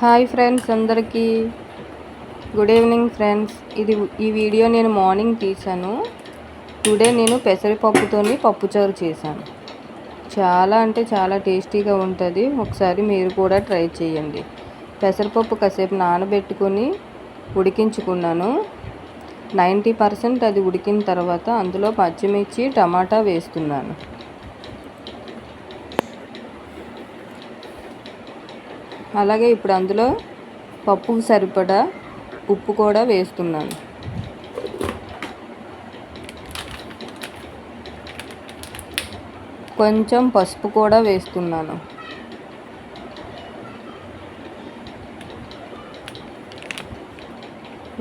Hi friends అందరికీ. Good evening friends. ఇది ఈ వీడియో నేను మార్నింగ్ తీశాను. టుడే నేను పెసరపప్పుతోని పప్పుచారు చేశాను. చాలా అంటే చాలా టేస్టీగా ఉంటుంది. ఒకసారి మీరు కూడా ట్రై చేయండి. పెసరపప్పు కాసేపు నానబెట్టుకొని ఉడికించుకున్నాను. నైంటీ పర్సెంట్ అది ఉడికిన తర్వాత అందులో పచ్చిమిర్చి టమాటా వేస్తున్నాను. అలాగే ఇప్పుడు అందులో పప్పుకు సరిపడా ఉప్పు కూడా వేస్తున్నాను. కొంచెం పసుపు కూడా వేస్తున్నాను.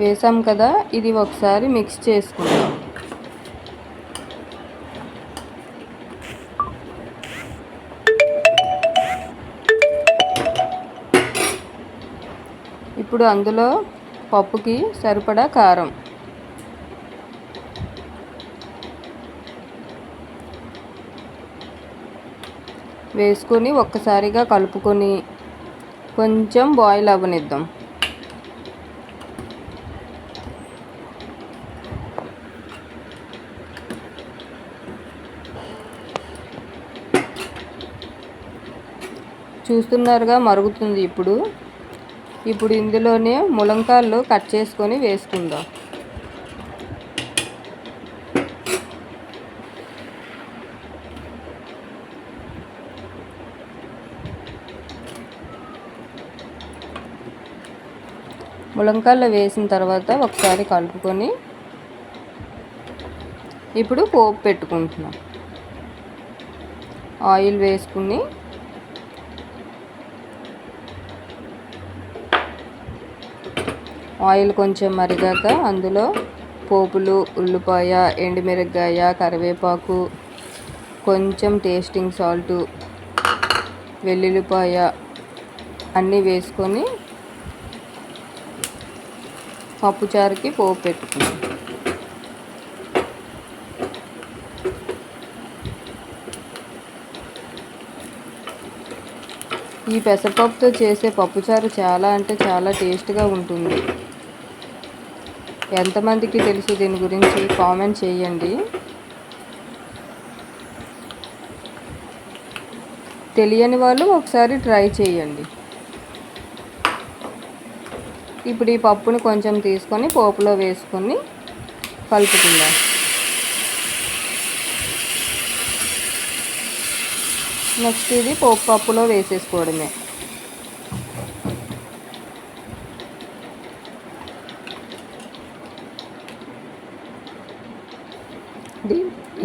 వేసాం కదా ఇది ఒకసారి మిక్స్ చేసుకుందాం. ఇప్పుడు అందులో పప్పుకి సరిపడా కారం. వేసుకొని ఒక్కసారిగా కలుపుకొని కొంచెం బాయిల్ అవ్వనిద్దాం. చూస్తున్నారుగా మరుగుతుంది ఇప్పుడు. ఇప్పుడు ఇందులోనే ములంకాళ్ళు కట్ చేసుకొని వేసుకుందాం. ములంకాయలు వేసిన తర్వాత ఒకసారి కలుపుకొని ఇప్పుడు పోపు పెట్టుకుంటున్నాం. ఆయిల్ వేసుకుని ఆయిల్ కొంచెం మరిగాక అందులో పోపులు ఉల్లిపాయ ఎండుమిరగాయ కరివేపాకు కొంచెం టేస్టింగ్ సాల్టు వెల్లుల్లిపాయ అన్నీ వేసుకొని పప్పుచారుకి పోపు పెట్టుకున్నాం ఈ పెసరపప్పుతో చేసే పప్పుచారు చాలా అంటే చాలా టేస్ట్గా ఉంటుంది. ఎంతమందికి తెలుసు దీని గురించి? కామెంట్ చేయండి. తెలియని వాళ్ళు ఒకసారి ట్రై చేయండి. ఇప్పుడు ఈ పప్పుని కొంచెం తీసుకొని పోపులో వేసుకొని కలుపుకుందాం. నెక్స్ట్ ఇది పోపు పప్పులో వేసేసుకోవడమే.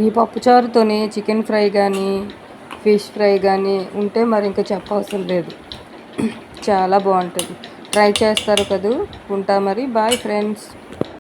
ఈ పప్పుచారుతోనే చికెన్ ఫ్రై కానీ ఫిష్ ఫ్రై కానీ ఉంటే మరి ఇంకా చెప్పవసరం లేదు. చాలా బాగుంటుంది. ట్రై చేస్తారు కదూ? ఉంటా మరి. Bye friends.